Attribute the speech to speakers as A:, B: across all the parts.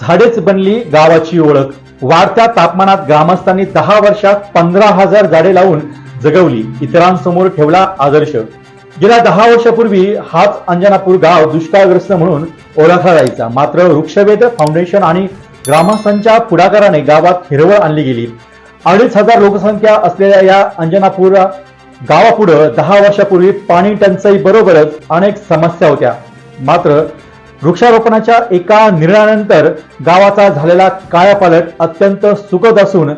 A: झाडेच बनली गावाची ओळख. वाढत्या तापमानात ग्रामस्थांनी दहा वर्षात पंधरा हजार झाडे लावून जगवली. इतरांसमोर ठेवला आदर्श. गेल्या दहा वर्षापूर्वी हाच अंजनापूर गाव दुष्काळग्रस्त म्हणून ओळखला जायचा. मात्र वृक्षवेध फाउंडेशन आणि ग्रामस्थांच्या पुढाकाराने गावात हिरवळ आणली गेली. अडीच हजार लोकसंख्या असलेल्या या अंजनापूर गावापुढं दहा वर्षापूर्वी पाणी टंचाई बरोबरच अनेक समस्या होत्या. मात्र वृक्षारोपणाच्या एका निर्णयानंतर गावाचा झालेला कायापालट अत्यंत सुखद असून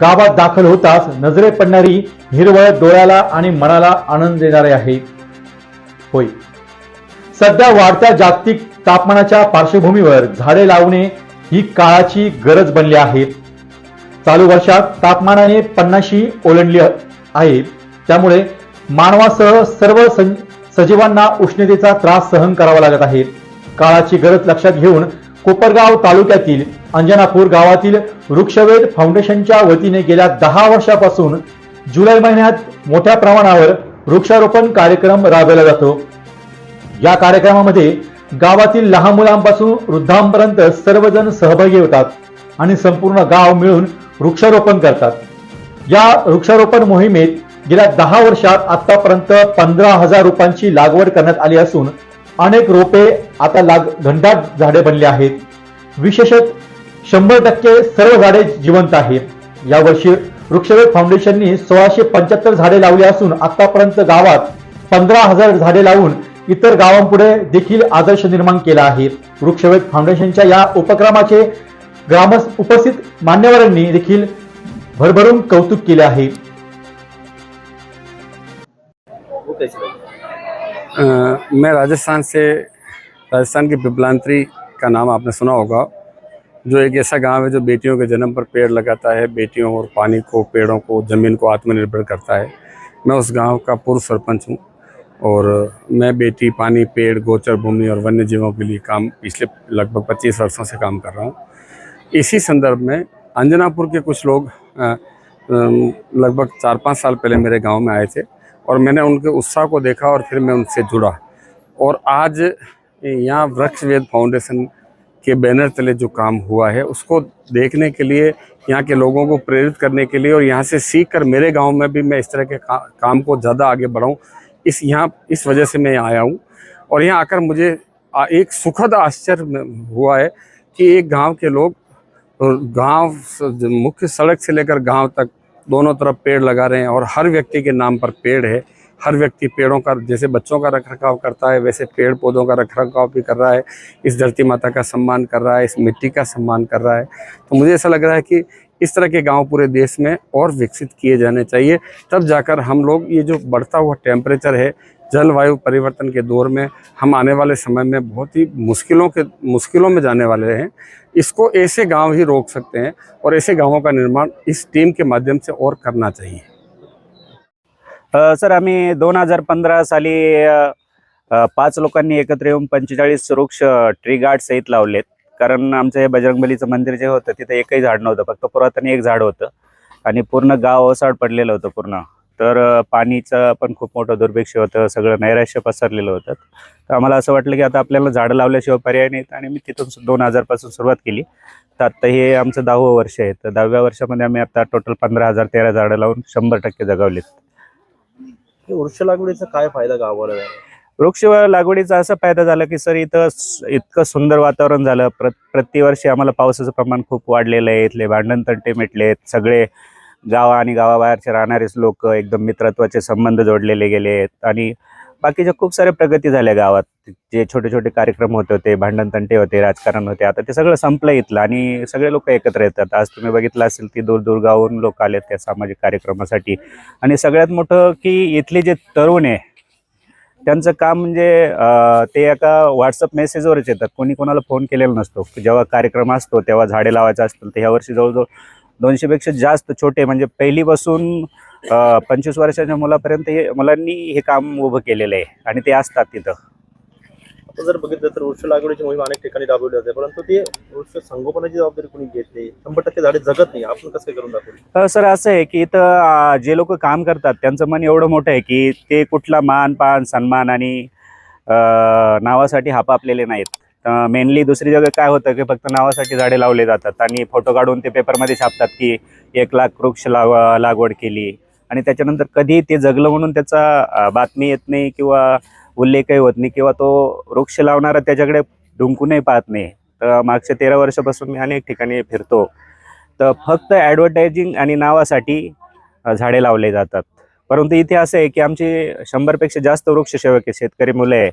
A: गावात दाखल होताच नजरे पडणारी हिरवळ डोळ्याला आणि मनाला आनंद देणारे आहे. होय. सध्या वाढत्या जागतिक तापमानाच्या पार्श्वभूमीवर झाडे लावणे ही काळाची गरज बनली आहे. चालू वर्षात तापमानाने पन्नाशी ओलांडली आहे. त्यामुळे मानवासह सर्व सं- सजीवांना उष्णतेचा त्रास सहन करावा लागत आहे. काळाची गरज लक्षात घेऊन कोपरगाव तालुक्यातील अंजनापूर गावातील वृक्षवेध फाउंडेशनच्या वतीने गेल्या दहा वर्षापासून जुलै महिन्यात मोठ्या प्रमाणावर वृक्षारोपण कार्यक्रम राबवला जातो. या कार्यक्रमामध्ये गावातील लहान मुलांपासून वृद्धांपर्यंत सर्वजण सहभागी होतात आणि संपूर्ण गाव मिळून वृक्षारोपण करतात. या वृक्षारोपण मोहिमेत गेल्या दहा वर्षात आतापर्यंत पंधरा हजार रोपांची लागवड करण्यात आली असून अनेक रोपे आता लाग घनदाट झाडे बनली आहेत. विशेषत शंभर टक्के सर्व झाडे जिवंत आहेत. यावर्षी वृक्षवेध फाउंडेशननी सोळाशे पंच्याहत्तर झाडे लावली असून आतापर्यंत गावात पंधरा हजार झाडे लावून इतर गावांपुढे देखील आदर्श निर्माण केला आहे. वृक्षवेध फाउंडेशनच्या या उपक्रमाचे ग्राम उपस्थित मान्यवरांनी देखील भरभरून कौतुक केले आहे.
B: अ, मैं राजस्थान से राजस्थान की पिपलांतरी का नाम आपने सुना होगा जो एक ऐसा गाँव है जो बेटियों के जन्म पर पेड़ लगाता है बेटियों और पानी को पेड़ों को ज़मीन को आत्मनिर्भर करता है। मैं उस गाँव का पूर्व सरपंच हूँ और मैं बेटी पानी पेड़ गोचर भूमि और वन्य जीवों के लिए काम पिछले लगभग 25 वर्षों से काम कर रहा हूँ। इसी संदर्भ में अंजनापुर के कुछ लोग लगभग चार पाँच साल पहले मेरे गाँव में आए थे। और मैंने उनके उत्साह को देखा और फिर मैं उनसे जुड़ा। और आज यहाँ वृक्ष वेद फाउंडेशन के बैनर तले जो काम हुआ है उसको देखने के लिए यहाँ के लोगों को प्रेरित करने के लिए और यहाँ से सीख कर मेरे गाँव में भी मैं इस तरह के का, काम को ज़्यादा आगे बढ़ाऊँ इस यहाँ इस वजह से मैं यहाँ आया हूँ। और यहाँ आकर मुझे एक सुखद आश्चर्य हुआ है कि एक गाँव के लोग गाँव मुख्य सड़क से लेकर गाँव तक दोनों तरफ़ पेड़ लगा रहे हैं और हर व्यक्ति के नाम पर पेड़ है। हर व्यक्ति पेड़ों का, जैसे बच्चों का रख रखाव करता है, वैसे पेड़ पौधों का रख रखाव भी कर रहा है। इस धरती माता का सम्मान कर रहा है, इस मिट्टी का सम्मान कर रहा है। तो मुझे ऐसा लग रहा है कि इस तरह के गाँव पूरे देश में और विकसित किए जाने चाहिए। तब जाकर हम लोग, ये जो बढ़ता हुआ टेम्परेचर है, जलवायु परिवर्तन के दौर में हम आने वाले समय में बहुत ही मुश्किलों के, मुश्किलों में जाने वाले हैं। इसको ऐसे गांव ही रोक सकते हैं और ऐसे गांवों का निर्माण इस टीम के माध्यम से और करना चाहिए।
C: सर आम्ही दोन हजार पंधरा साली अ, पाच लोकांनी एकत्र येऊन पंचेचाळीस वृक्ष ट्री गार्ड सहित लावलेत. कारण आमचं हे बजरंगबलीचं मंदिर जे होतं तिथं एकही झाड नव्हतं. फक्त पुरातन एक झाड होतं. आणि पूर्ण गाव ओसाड पडलेलं होतं पूर्ण. तर पाणीचं पण खूप मोठं दुर्भिक्ष होतं सगळं नैराश्य पसरलेलं होतं. तर आम्हाला असं वाटलं की आता आपल्याला झाडं लावल्याशिवाय पर्याय नाहीत आणि मी तिथून दोन हजारपासून सुरुवात केली. तर आत्ता हे आमचं दहावं वर्ष आहे. तर दहाव्या वर्षामध्ये आम्ही आता टोटल पंधरा हजार तेरा झाडं लावून शंभर टक्के जगवलीत.
D: वृक्ष लागवडीचा काय फायदा गावाला
C: वृक्ष लागवडीचा असा फायदा झाला की सर इथं इतकं सुंदर वातावरण झालं. प्र प्रतिवर्षी आम्हाला पावसाचं प्रमाण खूप वाढलेलं आहे. इथले भांडण तंटे मिटलेत. सगळे गावा आणि गावाबाहेरचे राहणारेच लोक एकदम मित्रत्वाचे संबंध जोडलेले गेले आहेत आणि बाकीच्या खूप साऱ्या प्रगती झाल्या गावात. जे छोटे छोटे कार्यक्रम होते होते भांडण तंटे होते राजकारण होते. आता ते सगळं संपलं इथलं आणि सगळे लोक एकत्र येतात. आज तुम्ही बघितलं असेल की दूर दूर गावून लोक आलेत त्या सामाजिक कार्यक्रमासाठी. आणि सगळ्यात मोठं की इथले जे तरुण आहे त्यांचं काम म्हणजे ते एका व्हॉट्सअप मेसेजवरच येतात. कोणी कोणाला फोन केलेला नसतो. जेव्हा कार्यक्रम असतो तेव्हा झाडे लावायचा असतील तर ह्या वर्षी जवळजवळ दोनशेपेक्षा जास्त छोटे म्हणजे पहिलीपासून पंचवीस वर्षाच्या मुलापर्यंत हे मुलांनी हे काम उभं केलेलं आहे आणि ते असतात तिथं.
D: आता जर बघितलं तर वृक्ष लागवडीची मोहीम अनेक ठिकाणी राबवली जाते परंतु ते वृक्ष संगोपनाची जबाबदारी कोणी घेत नाही? शंभर टक्के झाडे जगत नाही. आपण कसं काय करून दाखवली
C: अ, सर असं आहे की इथं जे लोक काम करतात त्यांचं मन एवढं मोठं आहे की ते कुठला मान पान सन्मान आणि नावासाठी हापापलेले नाहीत. मेनली दुसरी जगह काय होतं की फक्त नावासाठी झाडे लावले जातात आणि फोटो काढून ते पेपरमध्ये छापतात की एक लाख वृक्ष लाव लागवड केली. आणि त्याच्यानंतर कधी ते जगलं म्हणून त्याचा बातमी येत नाही किंवा उल्लेखही होत नाही किंवा तो वृक्ष लावणारा त्याच्याकडे डुंकूनही पाहत नाही. तर मागच्या तेरा वर्षापासून मी अनेक ठिकाणी फिरतो. तर फक्त ॲडव्हर्टायझिंग आणि नावासाठी झाडे लावले जातात. परंतु इथे असं आहे की आमची शंभरपेक्षा जास्त वृक्षसेवक सेवक शेतकरी मुलं आहे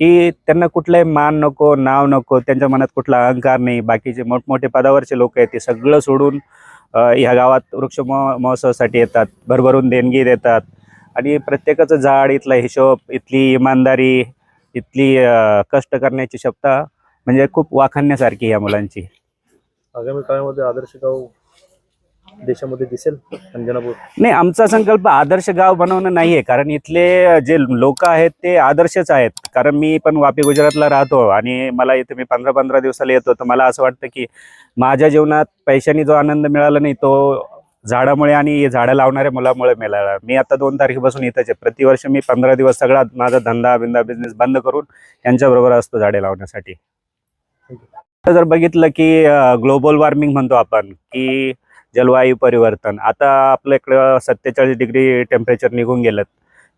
C: की त्यांना कुठलाही मान नको नाव नको त्यांच्या मनात कुठला अहंकार नाही. बाकीचे मोठमोठे पदावरचे लोक आहेत ते सगळं सोडून ह्या गावात वृक्ष महोत्सवासाठी येतात. भरभरून देणगी देतात. आणि प्रत्येकाचं झाड इथला हिशोब इथली इमानदारी इथली कष्ट करण्याची क्षमता म्हणजे खूप वाखाणण्यासारखी या मुलांची.
D: आगामी काळामध्ये आदर्श गाव देशामध्ये दिसेल अंजनापूर?
C: नाही आमचा संकल्प आदर्श गाव बनवणं नाही आहे कारण इथले जे लोक आहेत ते आदर्शच आहेत. कारण मी पण वापी गुजरातला राहतो आणि मला इथे मी पंधरा पंधरा दिवसाला येतो तर मला असं वाटतं की माझ्या जीवनात पैशाने जो आनंद मिळाला नाही तो झाडामुळे आणि झाडं लावणाऱ्या मुलामुळे मिळाला. मी आता दोन तारखेपासून इथंच आहे. प्रतिवर्ष मी पंधरा दिवस सगळा माझा धंदा बिंदा बिझनेस बंद करून यांच्याबरोबर असतो झाडे लावण्यासाठी. जर बघितलं की ग्लोबल वॉर्मिंग म्हणतो आपण की जलवायू परिवर्तन. आता आपल्याकडं सत्तेचाळीस डिग्री टेम्परेचर निघून गेलं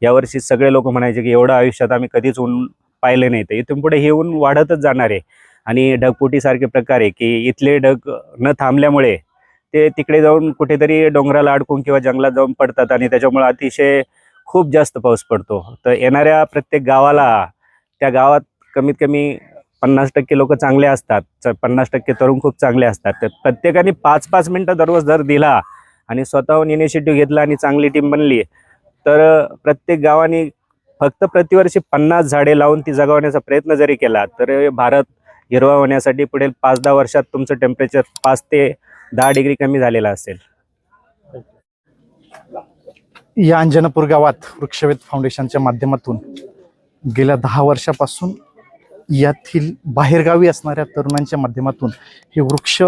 C: यावर्षी सगळे लोक म्हणायचे की एवढं आयुष्यात आम्ही कधीच ऊन पाहिले नाही. तर इथून पुढे हे ऊन वाढतच जाणार आहे. आणि ढगफुटीसारखे प्रकार आहे की इथले ढग न थांबल्यामुळे ते तिकडे जाऊन कुठेतरी डोंगराला अडकून किंवा जंगलात जाऊन पडतात आणि त्याच्यामुळे अतिशय खूप जास्त पाऊस पडतो. तर येणाऱ्या प्रत्येक गावाला त्या गावात कमीत कमी पन्नास टक्के लोक चांगले असतात. पन्नास टक्के तरुण खूप चांगले असतात. तर प्रत्येकाने पाच पाच मिनटं दररोज जर दिला आणि स्वतःहून इनिशिएटिव्ह घेतला आणि चांगली टीम बनली तर प्रत्येक गावाने फक्त प्रतिवर्षी पन्नास झाडे लावून ती जगवण्याचा प्रयत्न जरी केला तर भारत हिरवा होण्यासाठी पुढील पाच दहा वर्षात तुमचं टेम्परेचर पाच ते दहा डिग्री कमी झालेलं असेल.
E: या अंजनापूर गावात वृक्षवेध फाउंडेशनच्या माध्यमातून गेल्या दहा वर्षापासून यातील बाहेरगावी असणाऱ्या तरुणांच्या माध्यमातून हे वृक्ष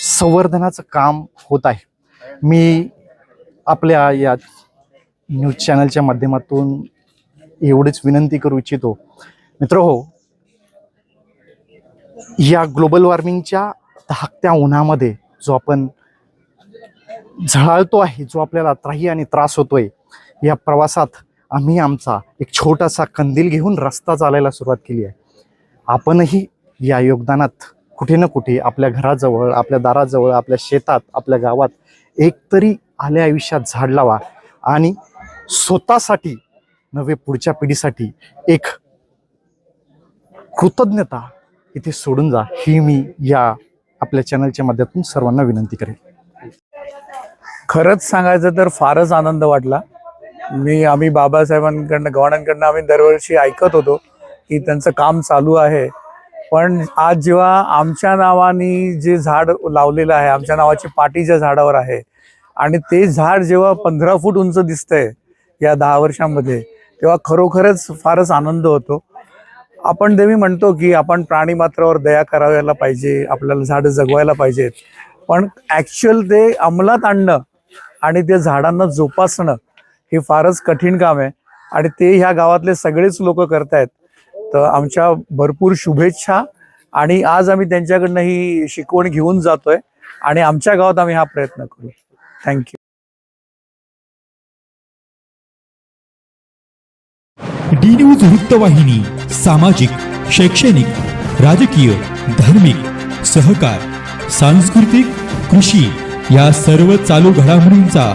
E: संवर्धनाचं काम होत आहे. मी आपल्या या न्यूज चॅनलच्या माध्यमातून एवढीच विनंती करू इच्छितो. मित्र हो या ग्लोबल वॉर्मिंगच्या धाकत्या उन्हामध्ये जो आपण झळाळतो आहे जो आपल्याला त्राही आणि त्रास होतोय या प्रवासात आम्ही आमचा एक छोटासा कंदील घेऊन रस्ता चालायला सुरुवात केली आहे. आपणही या योगदानात कुठे ना कुठे आपल्या घराजवळ आपल्या दाराजवळ आपल्या शेतात आपल्या गावात एकतरी आल्या आयुष्यात झाड लावा आणि स्वतःसाठी नव्हे पुढच्या पिढीसाठी एक कृतज्ञता इथे सोडून जा ही मी या आपल्या चॅनलच्या माध्यमातून सर्वांना विनंती करेन.
F: खरंच सांगायचं तर फारच आनंद वाटला. मी आम्ही बाबासाहेबांकडनं गव्हाणांकडनं आम्ही दरवर्षी ऐकत होतो की त्यांचं काम चालू आहे. पण आज जेव्हा आमच्या नावाने जे झाड लावलेलं आहे आमच्या नावाची पाटी ज्या झाडावर आहे आणि ते झाड जेव्हा पंधरा फूट उंच दिसतंय या दहा वर्षांमध्ये तेव्हा खरोखरच फारच आनंद होतो. आपण देवी म्हणतो की आपण प्राणी मात्रावर दया करावायला पाहिजे आपल्याला झाडं जगवायला पाहिजेत. पण ॲक्च्युअल ते अंमलात आणणं आणि ते झाडांना जोपासणं हे फारच कठीण काम आहे. आणि ते ह्या गावातले सगळेच लोक करतायत. तर आमच्या भरपूर शुभेच्छा. आणि आज आम्ही त्यांच्याकडनं ही शिकवण घेऊन जातोय. आणि आमच्या गावात आम्ही हा प्रयत्न करू. थँक्यू
G: डी न्यूज वृत्तवाहिनी सामाजिक शैक्षणिक राजकीय धार्मिक सहकार सांस्कृतिक कृषी या सर्व चालू घडामोडींचा